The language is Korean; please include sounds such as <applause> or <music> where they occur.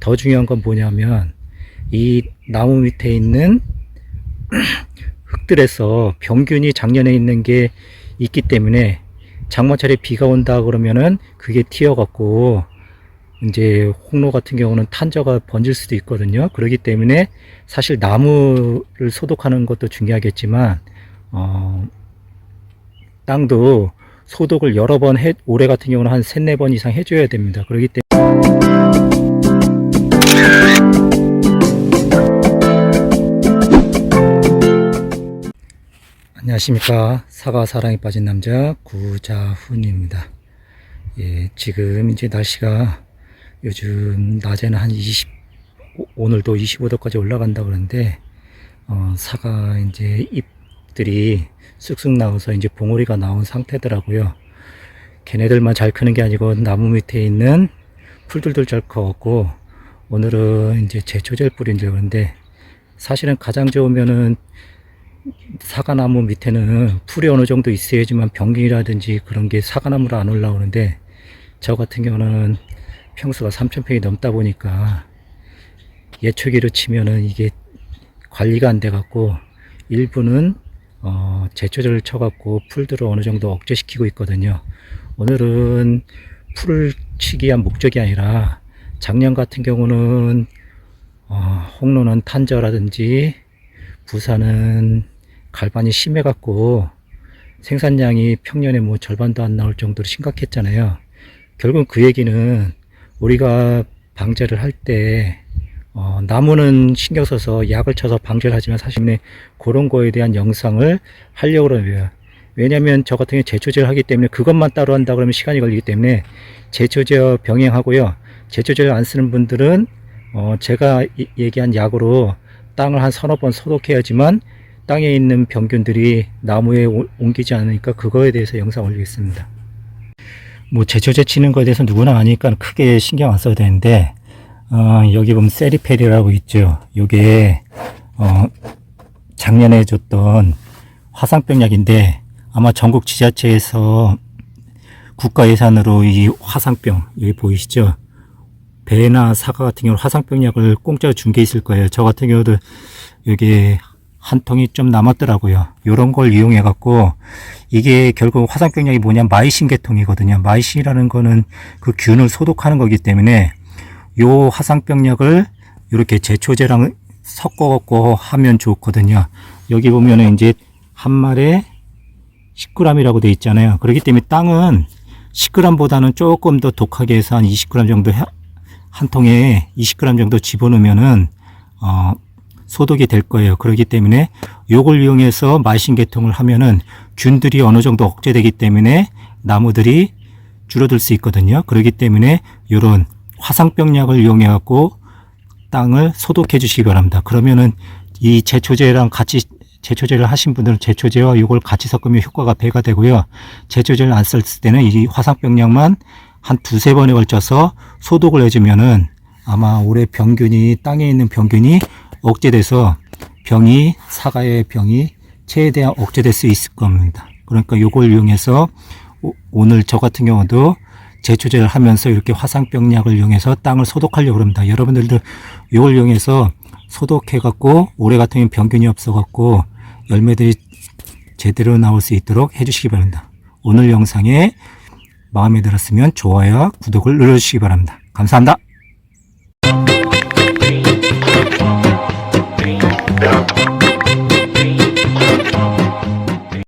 더 중요한 건 뭐냐면 이 나무 밑에 있는 <clears throat> 흙들에서 병균이 작년에 있는 게 있기 때문에 장마철에 비가 온다 그러면은 그게 튀어갖고 이제 홍로 같은 경우는 탄저가 번질 수도 있거든요. 그렇기 때문에 사실 나무를 소독하는 것도 중요하겠지만 어, 땅도 소독을 여러 번 해, 올해 같은 경우는 한 세네 번 이상 해줘야 됩니다. 그렇기 때문에 안녕하십니까. 사과 사랑에 빠진 남자 구자훈입니다. 예, 지금 이제 날씨가 요즘 낮에는 한 20, 오- 오늘도 25도까지 올라간다 그러는데, 어, 사과 이제 잎 들이 쑥쑥 나와서 이제 봉오리가 나온 상태더라고요. 걔네들만 잘 크는 게 아니고 나무 밑에 있는 풀들도 잘 커갖고, 오늘은 이제 제초제를 뿌린다 그러는데, 사실은 가장 좋으면은 사과나무 밑에는 풀이 어느 정도 있어야지만 병균이라든지 그런 게 사과나무로 안 올라오는데 저 같은 경우는 평수가 3,000평이 넘다 보니까 예초기로 치면은 이게 관리가 안 돼 갖고 일부는 어 제초제를 쳐 갖고 풀들을 어느 정도 억제시키고 있거든요. 오늘은 풀을 치기 위한 목적이 아니라 작년 같은 경우는 어 홍로는 탄저라든지 부산은 갈반이 심해갖고 생산량이 평년에 뭐 절반도 안 나올 정도로 심각했잖아요. 결국 그 얘기는 우리가 방제를 할 때, 어, 나무는 신경 써서 약을 쳐서 방제를 하지만 사실 그런 거에 대한 영상을 하려고 그러고요. 왜냐면 저 같은 경우에 제초제를 하기 때문에 그것만 따로 한다 그러면 시간이 걸리기 때문에 제초제와 병행하고요. 제초제를 안 쓰는 분들은 어, 제가 이- 얘기한 약으로 땅을 한 서너 번 소독해야지만 땅에 있는 병균들이 나무에 오- 옮기지 않으니까 그거에 대해서 영상 올리겠습니다. 뭐 제초제 치는 거에 대해서 누구나 아니까 크게 신경 안 써도 되는데 어, 여기 보면 세리페리라고 있죠. 요게 어, 작년에 줬던 화상병 약인데 아마 전국 지자체에서 국가 예산으로 이 화상병 여기 보이시죠? 배나 사과 같은 경우 화상병 약을 공짜로 준 게 있을 거예요. 저 같은 경우도 여기 한 통이 좀 남았더라고요. 요런 걸 이용해 갖고 이게 결국 화상병약이 뭐냐 마이신 계통이거든요. 마이신이라는 거는 그 균을 소독하는 거기 때문에 요 화상병약을 이렇게 제초제랑 섞어 갖고 하면 좋거든요. 여기 보면은 이제 한 말에 10g이라고 돼 있잖아요. 그렇기 때문에 땅은 10g보다는 조금 더 독하게 해서 한 20g 정도 해- 한 통에 20g 정도 집어넣으면은 어, 소독이 될 거예요. 그렇기 때문에 요걸 이용해서 마신 계통을 하면은 균들이 어느 정도 억제되기 때문에 나무들이 줄어들 수 있거든요. 그렇기 때문에 요런 화상병약을 이용해 갖고 땅을 소독해 주시기 바랍니다. 그러면은 이 제초제랑 같이 제초제를 하신 분들은 제초제와 이걸 같이 섞으면 효과가 배가 되고요. 제초제를 안쓸 때는 이 화상병약만 한 두세 번에 걸쳐서 소독을 해주면은 아마 올해 병균이 땅에 있는 병균이 억제돼서 병이 사과의 병이 최대한 억제될 수 있을 겁니다. 그러니까 이걸 이용해서 오- 오늘 저 같은 경우도 제초제를 하면서 이렇게 화상병약을 이용해서 땅을 소독하려고 합니다. 여러분들도 이걸 이용해서 소독해갖고 올해 같은 경우는 병균이 없어갖고 열매들이 제대로 나올 수 있도록 해주시기 바랍니다. 오늘 영상에 마음에 들었으면 좋아요와 구독을 눌러주시기 바랍니다. 감사합니다.